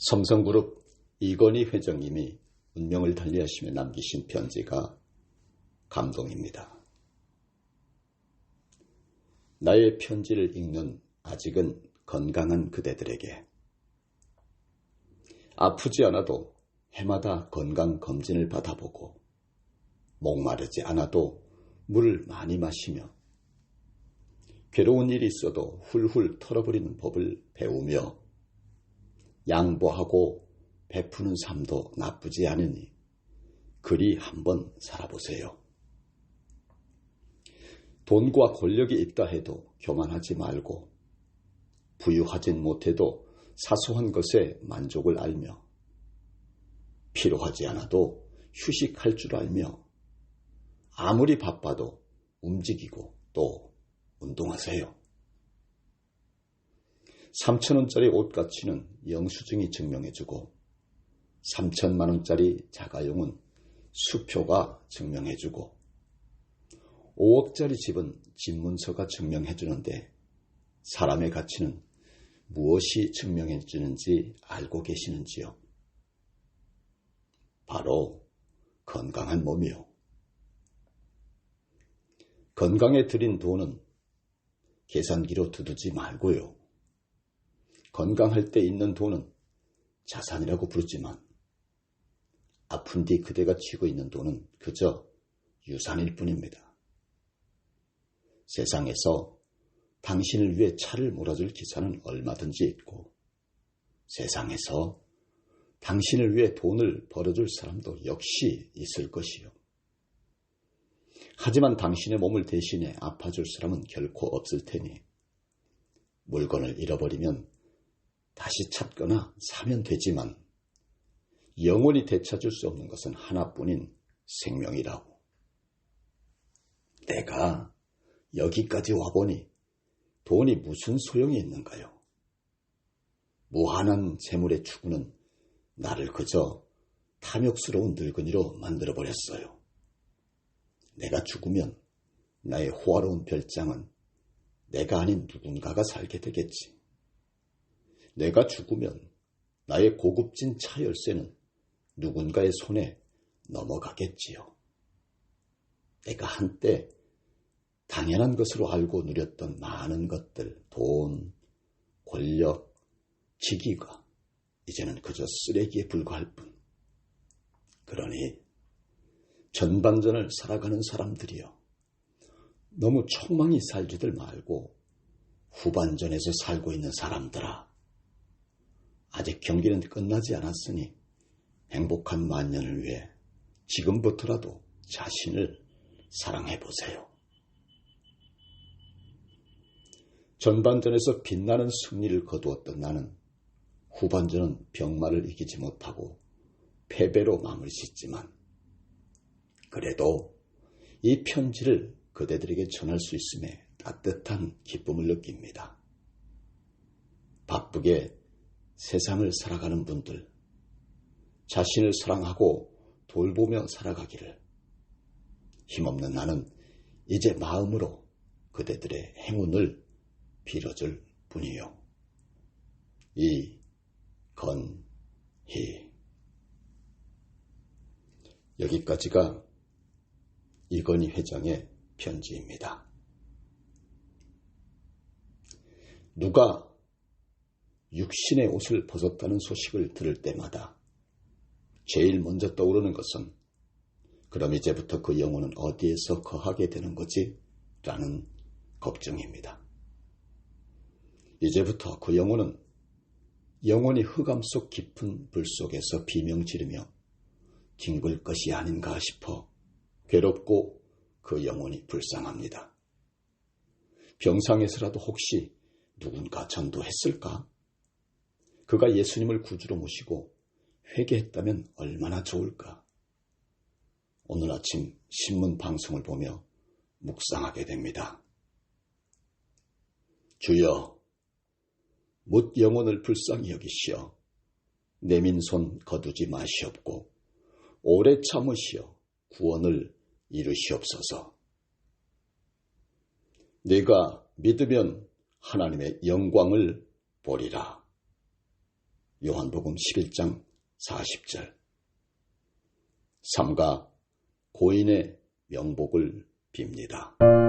삼성그룹 이건희 회장님이 운명을 달리하시며 남기신 편지가 감동입니다. 나의 편지를 읽는 아직은 건강한 그대들에게 아프지 않아도 해마다 건강 검진을 받아보고 목마르지 않아도 물을 많이 마시며 괴로운 일이 있어도 훌훌 털어버리는 법을 배우며 양보하고 베푸는 삶도 나쁘지 않으니 그리 한번 살아보세요. 돈과 권력이 있다 해도 교만하지 말고 부유하진 못해도 사소한 것에 만족을 알며 필요하지 않아도 휴식할 줄 알며 아무리 바빠도 움직이고 또 운동하세요. 3천원짜리 옷 가치는 영수증이 증명해주고 3천만원짜리 자가용은 수표가 증명해주고 5억짜리 집은 집문서가 증명해주는데 사람의 가치는 무엇이 증명해주는지 알고 계시는지요? 바로 건강한 몸이요. 건강에 들인 돈은 계산기로 두두지 말고요. 건강할 때 있는 돈은 자산이라고 부르지만 아픈 뒤 그대가 쥐고 있는 돈은 그저 유산일 뿐입니다. 세상에서 당신을 위해 차를 몰아줄 기사는 얼마든지 있고 세상에서 당신을 위해 돈을 벌어줄 사람도 역시 있을 것이요. 하지만 당신의 몸을 대신해 아파줄 사람은 결코 없을 테니 물건을 잃어버리면 다시 찾거나 사면 되지만 영원히 되찾을 수 없는 것은 하나뿐인 생명이라고. 내가 여기까지 와보니 돈이 무슨 소용이 있는가요? 무한한 재물의 추구는 나를 그저 탐욕스러운 늙은이로 만들어버렸어요. 내가 죽으면 나의 호화로운 별장은 내가 아닌 누군가가 살게 되겠지. 내가 죽으면 나의 고급진 차 열쇠는 누군가의 손에 넘어가겠지요. 내가 한때 당연한 것으로 알고 누렸던 많은 것들, 돈, 권력, 직위가 이제는 그저 쓰레기에 불과할 뿐. 그러니 전반전을 살아가는 사람들이여 너무 촉망이 살지들 말고 후반전에서 살고 있는 사람들아 아직 경기는 끝나지 않았으니 행복한 만년을 위해 지금부터라도 자신을 사랑해 보세요. 전반전에서 빛나는 승리를 거두었던 나는 후반전은 병마를 이기지 못하고 패배로 마무리 짓지만 그래도 이 편지를 그대들에게 전할 수 있음에 따뜻한 기쁨을 느낍니다. 바쁘게 세상을 살아가는 분들, 자신을 사랑하고 돌보며 살아가기를 힘없는 나는 이제 마음으로 그대들의 행운을 빌어줄 뿐이요. 이건희 여기까지가 이건희 회장의 편지입니다. 누가 육신의 옷을 벗었다는 소식을 들을 때마다 제일 먼저 떠오르는 것은 그럼 이제부터 그 영혼은 어디에서 거하게 되는 거지? 라는 걱정입니다. 이제부터 그 영혼은 영원히 흑암 속 깊은 불 속에서 비명 지르며 뒹굴 것이 아닌가 싶어 괴롭고 그 영혼이 불쌍합니다. 병상에서라도 혹시 누군가 전도했을까? 그가 예수님을 구주로 모시고 회개했다면 얼마나 좋을까? 오늘 아침 신문 방송을 보며 묵상하게 됩니다. 주여, 못 영혼을 불쌍히 여기시어 내민 손 거두지 마시옵고 오래 참으시어 구원을 이루시옵소서. 내가 믿으면 하나님의 영광을 보리라. 요한복음 11장 40절. 삼가 고인의 명복을 빕니다.